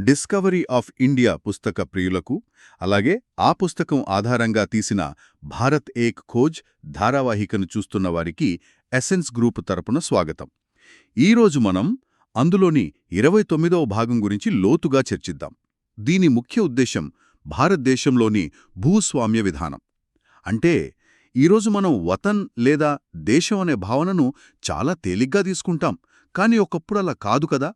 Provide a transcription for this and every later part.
Discovery of India పుస్తక ప్రియులకు అలాగే ఆ పుస్తకం ఆధారంగా తీసిన భారత్ ఏక్ ఖోజ్ ధారావాహికను చూస్తున్న వారికి ఎసెన్స్ గ్రూప్ తరపున స్వాగతం. ఈరోజు మనం అందులోని ఇరవై తొమ్మిదవ భాగం గురించి లోతుగా చర్చిద్దాం. దీని ముఖ్య ఉద్దేశం భారతదేశంలోని భూస్వామ్య విధానం. అంటే ఈరోజు మనం వతన్ లేదా దేశం అనే భావనను చాలా తేలిగ్గా తీసుకుంటాం కాని ఒకప్పుడు అలా కాదు కదా?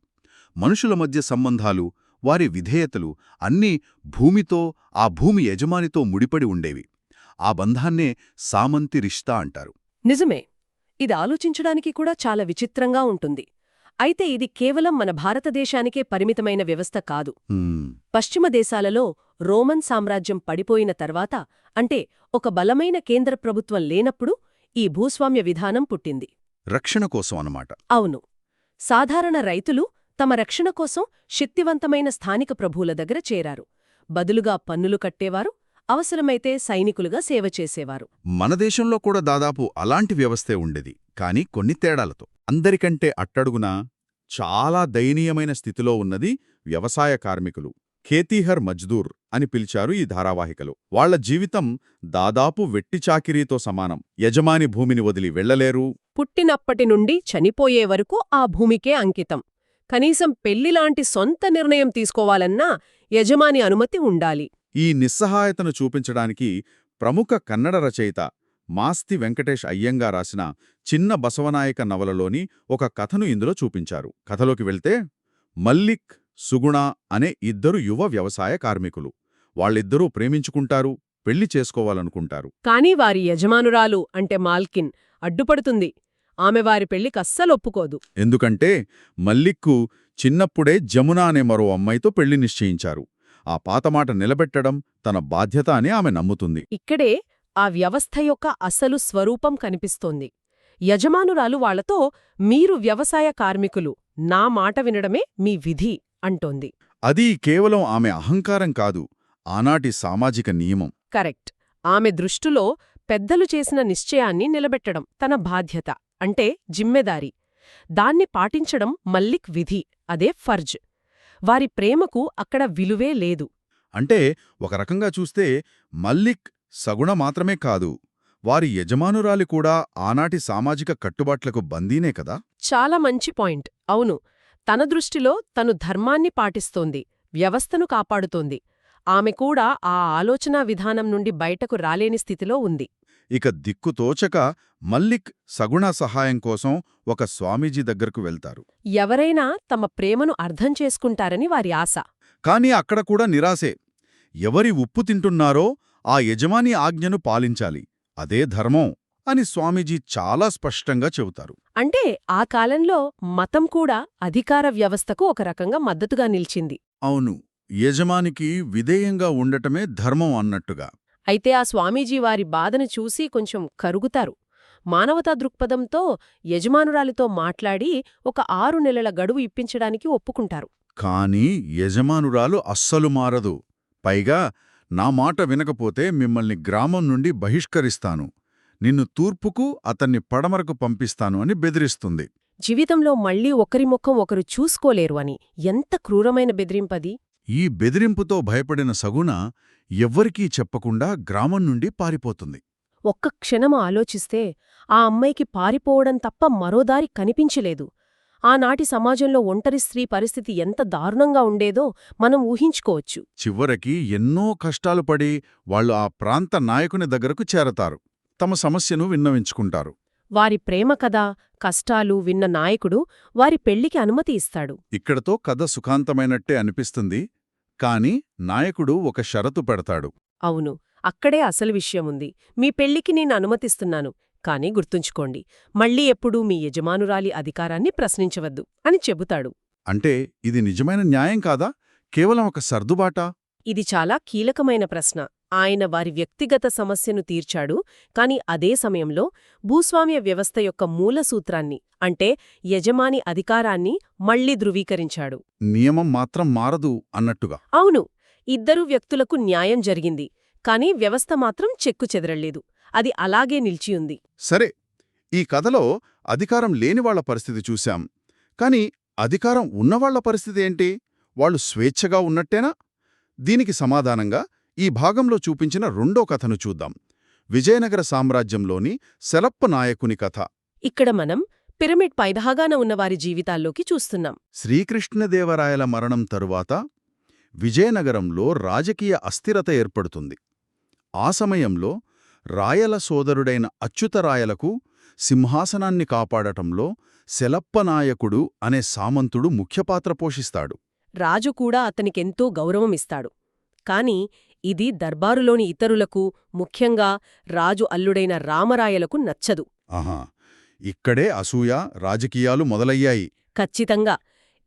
మనుషుల మధ్య సంబంధాలు వారి విధేయతలు అన్నీ భూమితో ఆ భూమి యజమానితో ముడిపడి ఉండేవి. ఆ బంధాన్నే సామంతి రిష్తా అంటారు. నిజమే. ఇది ఆలోచించడానికి కూడా చాలా విచిత్రంగా ఉంటుంది. అయితే ఇది కేవలం మన భారతదేశానికే పరిమితమైన వ్యవస్థ కాదు. పశ్చిమ దేశాలలో రోమన్ సామ్రాజ్యం పడిపోయిన తర్వాత అంటే ఒక బలమైన కేంద్ర ప్రభుత్వం లేనప్పుడు ఈ భూస్వామ్య విధానం పుట్టింది. రక్షణ కోసం అన్నమాట. అవును. సాధారణ రైతులు తమ రక్షణ కోసం శక్తివంతమైన స్థానిక ప్రభువుల దగ్గర చేరారు. బదులుగా పన్నులు కట్టేవారు అవసరమైతే సైనికులుగా సేవ చేసేవారు. మన దేశంలో కూడా దాదాపు అలాంటి వ్యవస్థే ఉండేది కాని కొన్ని తేడాలతో. అందరికంటే అట్టడుగున చాలా దయనీయమైన స్థితిలో ఉన్నది వ్యవసాయ కార్మికులు. ఖేతీహర్ మజ్దూర్ అని పిలిచారు ఈ ధారావాహికలో. వాళ్ళ జీవితం దాదాపు వెట్టి చాకిరీతో సమానం. యజమాని భూమిని వదిలి వెళ్ళలేరు పుట్టినప్పటి నుండి చనిపోయే వరకు ఆ భూమికే అంకితం. కనీసం పెళ్ళిలాంటి సొంత నిర్ణయం తీసుకోవాలన్నా యజమాని అనుమతి ఉండాలి. ఈ నిస్సహాయతను చూపించడానికి ప్రముఖ కన్నడ రచయిత మాస్తి వెంకటేష్ అయ్యంగా రాసిన చిన్న బసవనాయక నవలలోని ఒక కథను ఇందులో చూపించారు. కథలోకి వెళ్తే మల్లిక్ సుగుణ అనే ఇద్దరు యువ వ్యవసాయ కార్మికులు. వాళ్ళిద్దరూ ప్రేమించుకుంటారు పెళ్ళి చేసుకోవాలనుకుంటారు. కాని వారి యజమానురాలు అంటే మాల్కిన్ అడ్డుపడుతుంది. ఆమె వారి పెళ్ళికస్సలొప్పుకోదు ఎందుకంటే మల్లిక్కు చిన్నప్పుడే జమున అనే మరో అమ్మాయితో పెళ్ళి నిశ్చయించారు. ఆ పాతమాట నిలబెట్టడం తన బాధ్యత అని ఆమె నమ్ముతుంది. ఇక్కడే ఆ వ్యవస్థ యొక్క అసలు స్వరూపం కనిపిస్తోంది. యజమానురాలు వాళ్ళతో మీరు వ్యవసాయ కార్మికులు నా మాట వినడమే మీ విధి అంటోంది. అది కేవలం ఆమె అహంకారం కాదు ఆనాటి సామాజిక నియమం. కరెక్ట్. ఆమె దృష్టిలో పెద్దలు చేసిన నిశ్చయాన్ని నిలబెట్టడం తన బాధ్యత. అంటే జిమ్మెదారి. దాన్ని పాటించడం మల్లిక్ విధి అదే ఫర్జ్. వారి ప్రేమకు అక్కడ విలువే లేదు. అంటే ఒక రకంగా చూస్తే మల్లిక్ సగుణ మాత్రమే కాదు వారి యజమానురాలి కూడా ఆనాటి సామాజిక కట్టుబాట్లకు బందీనే కదా? చాలా మంచి పాయింట్. అవును తన దృష్టిలో తను ధర్మాన్ని పాటిస్తోంది వ్యవస్థను కాపాడుతోంది. ఆమె కూడా ఆ ఆలోచనా విధానం నుండి బయటకు రాలేని స్థితిలో ఉంది. ఇక దిక్కుతోచక మల్లిక్ సగుణ సహాయం కోసం ఒక స్వామీజీ దగ్గరకు వెళ్తారు. ఎవరైనా తమ ప్రేమను అర్థం చేసుకుంటారని వారి ఆశ. కాని అక్కడ కూడా నిరాశే. ఎవరి ఉప్పు తింటున్నారో ఆ యజమాని ఆజ్ఞను పాలించాలి. అదే ధర్మం అని స్వామీజీ చాలా స్పష్టంగా చెబుతారు. అంటే ఆ కాలంలో మతం కూడా అధికార వ్యవస్థకు ఒక రకంగా మద్దతుగా నిలిచింది. అవును. యజమానికి విధేయంగా ఉండటమే ధర్మం అన్నట్టుగా. అయితే ఆ స్వామీజీ వారి బాధను చూసి కొంచెం కరుగుతారు. మానవతా దృక్పథంతో యజమానురాలితో మాట్లాడి ఒక ఆరు నెలల గడువు ఇప్పించడానికి ఒప్పుకుంటారు. కాని యజమానురాలు అస్సలు మారదు. పైగా నా మాట వినకపోతే మిమ్మల్ని గ్రామం నుండి బహిష్కరిస్తాను. నిన్ను తూర్పుకు అతన్ని పడమరకు పంపిస్తాను అని బెదిరిస్తుంది. జీవితంలో మళ్ళీ ఒకరి ముఖం ఒకరు చూసుకోలేరు అని. ఎంత క్రూరమైన బెదిరింపది? ఈ బెదిరింపుతో భయపడిన సగుణ ఎవ్వరికీ చెప్పకుండా గ్రామం నుండి పారిపోతుంది. ఒక్క క్షణము ఆలోచిస్తే ఆ అమ్మాయికి పారిపోవడం తప్ప మరోదారి కనిపించలేదు. ఆనాటి సమాజంలో ఒంటరి స్త్రీ పరిస్థితి ఎంత దారుణంగా ఉండేదో మనం ఊహించుకోవచ్చు. చివరికి ఎన్నో కష్టాలు పడి వాళ్ళు ఆ ప్రాంత నాయకుని దగ్గరకు చేరతారు. తమ సమస్యను విన్నవించుకుంటారు. వారి ప్రేమ కథ కష్టాలు విన్న నాయకుడు వారి పెళ్ళికి అనుమతి ఇస్తాడు. ఇక్కడతో కథ సుఖాంతమైనట్టే అనిపిస్తుంది. కాని నాయకుడు ఒక షరతు పెడతాడు. అవును అక్కడే అసలు విషయముంది. మీ పెళ్ళికి నేను అనుమతిస్తున్నాను కానీ గుర్తుంచుకోండి మళ్ళీ ఎప్పుడూ మీ యజమానురాలి అధికారాన్ని ప్రశ్నించవద్దు అని చెబుతాడు. అంటే ఇది నిజమైన న్యాయం కాదా? కేవలం ఒక సర్దుబాటా? ఇది చాలా కీలకమైన ప్రశ్న. ఆయన వారి వ్యక్తిగత సమస్యను తీర్చాడు కాని అదే సమయంలో భూస్వామ్య వ్యవస్థ యొక్క మూల సూత్రాన్ని అంటే యజమాని అధికారాన్ని మళ్ళీ ధృవీకరించాడు. నియమం మాత్రం మారదు అన్నట్టుగా? అవును ఇద్దరు వ్యక్తులకు న్యాయం జరిగింది కాని వ్యవస్థ మాత్రం చెక్కు చెదరలేదు అది అలాగే నిలిచియుంది. సరే ఈ కథలో అధికారం లేనివాళ్ళ పరిస్థితి చూశాం కాని అధికారం ఉన్నవాళ్ళ పరిస్థితి ఏంటి? వాళ్ళు స్వేచ్ఛగా ఉన్నట్టేనా? దీనికి సమాధానంగా ఈ భాగంలో చూపించిన రెండో కథను చూద్దాం. విజయనగర సామ్రాజ్యంలోని సెలప్ప నాయకుని కథ. ఇక్కడ మనం పిరమిడ్ పైభాగాన ఉన్నవారి జీవితాల్లోకి చూస్తున్నాం. శ్రీకృష్ణదేవరాయల మరణం తరువాత విజయనగరంలో రాజకీయ అస్థిరత ఏర్పడుతుంది. ఆ సమయంలో రాయల సోదరుడైన అచ్యుతరాయలకు సింహాసనాన్ని కాపాడటంలో సెలప్పనాయకుడు అనే సామంతుడు ముఖ్య పాత్ర పోషిస్తాడు. రాజు కూడా అతనికెంతో గౌరవమిస్తాడు కాని ఇది దర్బారులోని ఇతరులకు ముఖ్యంగా రాజు అల్లుడైన రామరాయలకు నచ్చదు. ఆహా ఇక్కడే అసూయ రాజకీయాలు మొదలయ్యాయి. ఖచ్చితంగా.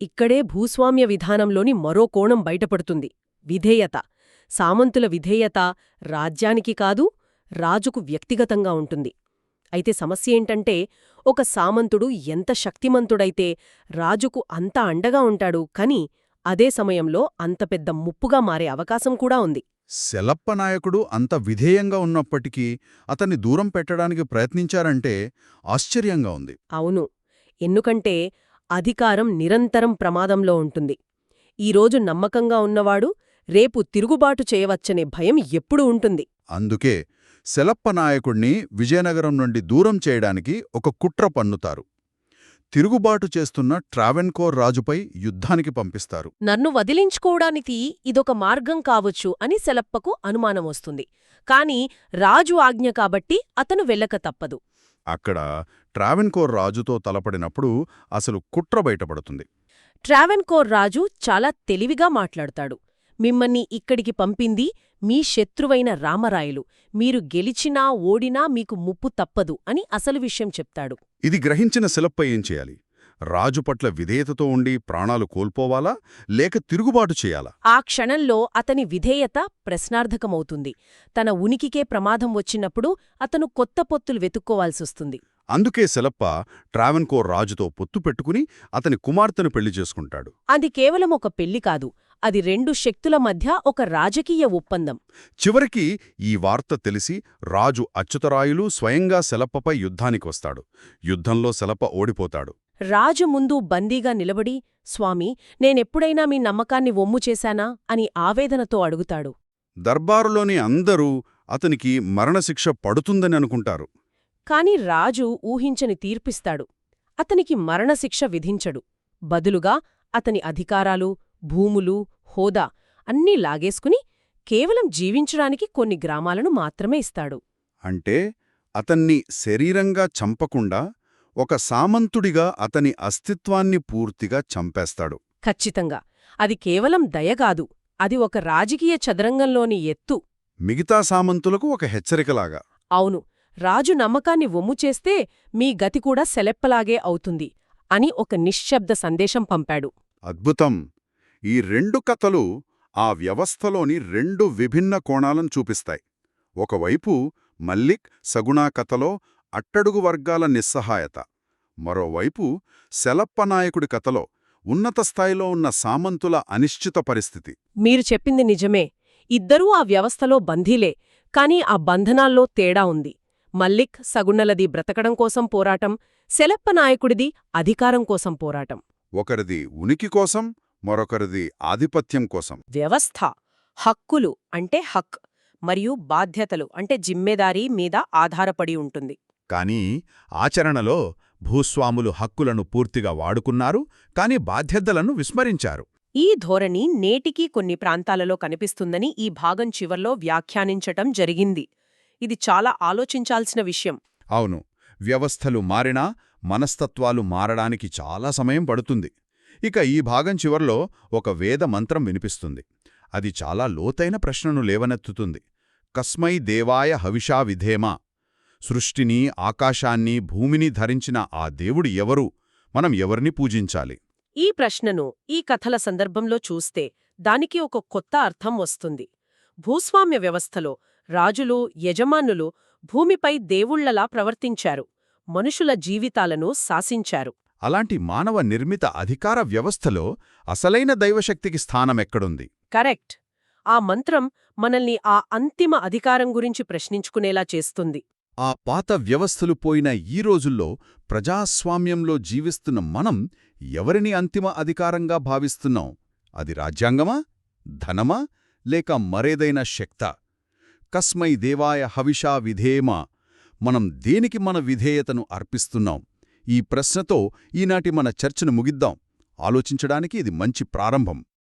ఇక్కడే భూస్వామ్య విధానంలోని మరో కోణం బయటపడుతుంది. విధేయత. సామంతుల విధేయత రాజ్యానికి కాదు రాజుకు వ్యక్తిగతంగా ఉంటుంది. అయితే సమస్య ఏంటంటే ఒక సామంతుడు ఎంత శక్తిమంతుడైతే రాజుకు అంత అండగా ఉంటాడు కాని అదే సమయంలో అంత పెద్ద ముప్పుగా మారే అవకాశం కూడా ఉంది. సెలప్ప నాయకుడు అంత విధేయంగా ఉన్నప్పటికీ అతన్ని దూరం పెట్టడానికి ప్రయత్నించారంటే ఆశ్చర్యంగా ఉంది. అవును. ఎందుకంటే అధికారం నిరంతరం ప్రమాదంలో ఉంటుంది. ఈరోజు నమ్మకంగా ఉన్నవాడు రేపు తిరుగుబాటు చేయవచ్చనే భయం ఎప్పుడూ ఉంటుంది. అందుకే సెలప్ప నాయకుణ్ణి విజయనగరం నుండి దూరం చేయడానికి ఒక కుట్ర పన్నుతారు. తిరుగుబాటు చేస్తున్న ట్రావెన్కోర్ రాజుపై యుద్ధానికి పంపిస్తారు. నన్ను వదిలించుకోవడానికి ఇదొక మార్గం కావచ్చు అని సెలప్పకు అనుమానం వస్తుంది. కాని రాజు ఆజ్ఞ కాబట్టి అతను వెళ్ళక తప్పదు. అక్కడ ట్రావెన్కోర్ రాజుతో తలపడినప్పుడు అసలు కుట్ర బయటపడుతుంది. ట్రావెన్కోర్ రాజు చాలా తెలివిగా మాట్లాడతాడు. మిమ్మల్ని ఇక్కడికి పంపింది మీ శత్రువైన రామరాయలు. మీరు గెలిచినా ఓడినా మీకు ముప్పు తప్పదు అని అసలు విషయం చెప్తాడు. ఇది గ్రహించిన శిలప్ప ఏం చేయాలి? రాజు పట్ల విధేయతతో ఉండి ప్రాణాలు కోల్పోవాలా? లేక తిరుగుబాటు చేయాలా? ఆ క్షణంలో అతని విధేయత ప్రశ్నార్థకమవుతుంది. తన ఉనికికే ప్రమాదం వచ్చినప్పుడు అతను కొత్త పొత్తులు వెతుక్కోవాల్సొస్తుంది అందుకే శిలప్ప ట్రావెన్కోర్ రాజుతో పొత్తు పెట్టుకుని అతని కుమార్తెను పెళ్ళి చేసుకుంటాడు. అది కేవలం ఒక పెళ్ళి కాదు. అది రెండు శక్తుల మధ్య ఒక రాజకీయ ఒప్పందం. చివరికి ఈ వార్త తెలిసి రాజు అచ్యుతరాయులు స్వయంగా శలప్పపై యుద్ధానికొస్తాడు యుద్ధంలో శలప్ప ఓడిపోతాడు. రాజు ముందు బందీగా నిలబడి స్వామి నేనెప్పుడైనా మీ నమ్మకాన్ని వమ్ము చేశానా? అని ఆవేదనతో అడుగుతాడు. దర్బారులోని అందరూ అతనికి మరణశిక్ష పడుతుందని అనుకుంటారు. కాని రాజు ఊహించని తీర్పిస్తాడు. అతనికి మరణశిక్ష విధించడు. బదులుగా అతని అధికారాలు భూములు హోదా అన్నీ లాగేసుకుని కేవలం జీవించడానికి కొన్ని గ్రామాలను మాత్రమే ఇస్తాడు. అంటే అతన్ని శరీరంగా చంపకుండా ఒక సామంతుడిగా అతని అస్తిత్వాన్ని పూర్తిగా చంపేస్తాడు. ఖచ్చితంగా. అది కేవలం దయగాదు అది ఒక రాజకీయ చదరంగంలోని ఎత్తు. మిగతా సామంతులకు ఒక హెచ్చరికలాగా. అవును. రాజు నమ్మకాన్ని వమ్ము చేస్తే మీ గతి కూడా సెలెప్పలాగే అవుతుంది అని ఒక నిశ్శబ్ద సందేశం పంపాడు. అద్భుతం. ఈ రెండు కథలు ఆ వ్యవస్థలోని రెండు విభిన్న కోణాలను చూపిస్తాయి. ఒకవైపు మల్లిక్ సగుణా కథలో అట్టడుగు వర్గాల నిస్సహాయత. మరోవైపు శలప్పనాయకుడి కథలో ఉన్నత స్థాయిలో ఉన్న సామంతుల అనిశ్చిత పరిస్థితి. మీరు చెప్పింది నిజమే. ఇద్దరూ ఆ వ్యవస్థలో బంధీలే కాని ఆ బంధనాల్లో తేడా ఉంది. మల్లిక్ సగుణలది బ్రతకడం కోసం పోరాటం సెలప్ప నాయకుడిది అధికారం కోసం పోరాటం. ఒకరిది ఉనికి కోసం మరొకరిది ఆధిపత్యం కోసం. వ్యవస్థ హక్కులు అంటే హక్ మరియు బాధ్యతలు అంటే జిమ్మెదారీ మీద ఆధారపడి ఉంటుంది. కానీ ఆచరణలో భూస్వాములు హక్కులను పూర్తిగా వాడుకున్నారు కాని బాధ్యతలను విస్మరించారు. ఈ ధోరణి నేటికీ కొన్ని ప్రాంతాలలో కనిపిస్తుందని ఈ భాగం చివర్లో వ్యాఖ్యానించటం జరిగింది. ఇది చాలా ఆలోచించాల్సిన విషయం. అవును వ్యవస్థలు మారినా మనస్తత్వాలు మారడానికి చాలా సమయం పడుతుంది. ఇక ఈ భాగం చివర్లో ఒక వేద మంత్రం వినిపిస్తుంది. అది చాలా లోతైన ప్రశ్నను లేవనెత్తుతుంది. కస్మై దేవాయ హవిషా విధేమా. సృష్టిని ఆకాశాన్ని భూమిని ధరించిన ఆ దేవుడు ఎవరు? మనం ఎవరిని పూజించాలి? ఈ ప్రశ్నను ఈ కథల సందర్భంలో చూస్తే దానికి ఒక కొత్త అర్థం వస్తుంది. భూస్వామ్య వ్యవస్థలో రాజులు యజమానులు భూమిపై దేవుళ్ళలా ప్రవర్తించారు. మనుషుల జీవితాలను శాసించారు. అలాంటి మానవ నిర్మిత అధికార వ్యవస్థలో అసలైన దైవశక్తికి స్థానమెక్కడుంది. కరెక్ట్. ఆ మంత్రం మనల్ని ఆ అంతిమ అధికారం గురించి ప్రశ్నించుకునేలా చేస్తుంది. ఆ పాత వ్యవస్థలు పోయిన ఈ రోజుల్లో ప్రజాస్వామ్యంలో జీవిస్తున్న మనం ఎవరిని అంతిమ అధికారంగా భావిస్తున్నాం? అది రాజ్యాంగమా? ధనమా? లేక మరేదైనా శక్త? కస్మై దేవాయ హవిషా విధేయమా? మనం దేనికి మన విధేయతను అర్పిస్తున్నాం? ఈ ప్రశ్నతో ఈనాటి మన చర్చను ముగిద్దాం. ఆలోచించడానికి ఇది మంచి ప్రారంభం.